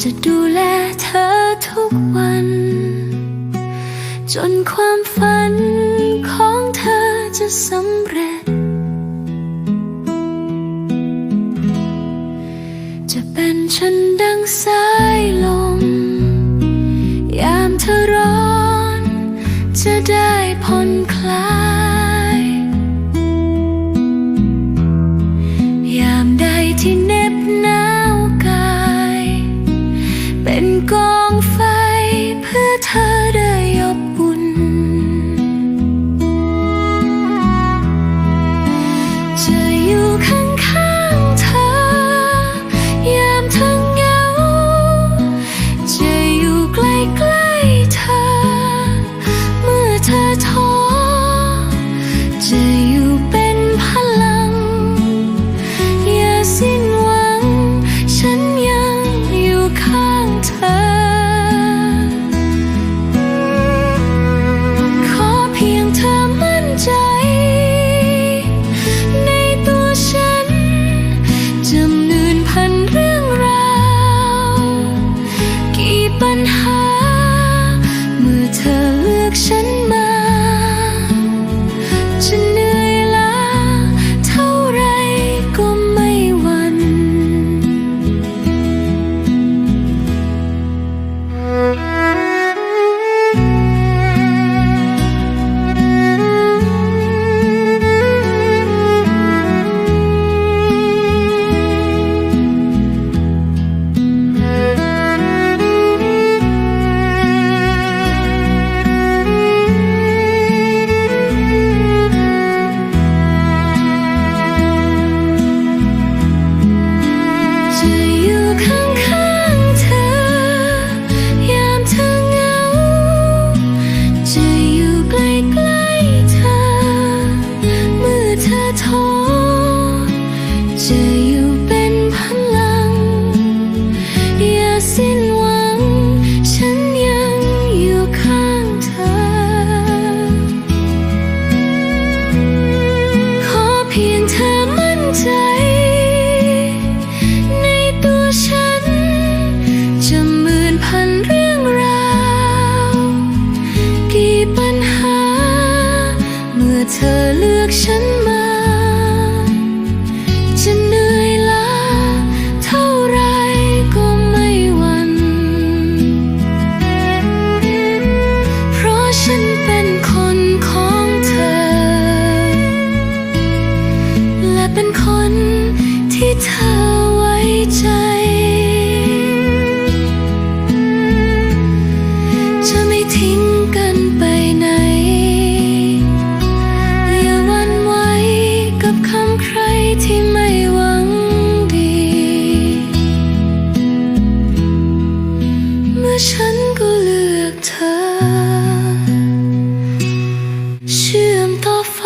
จะดูแลเธอทุกวัน จนความฝันของเธอจะสำเร็จ จะเป็นฉันดังสายลม เป็นกองไฟเพื่อเธอได้อบอุ่จะอยู่ข้างๆ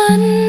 one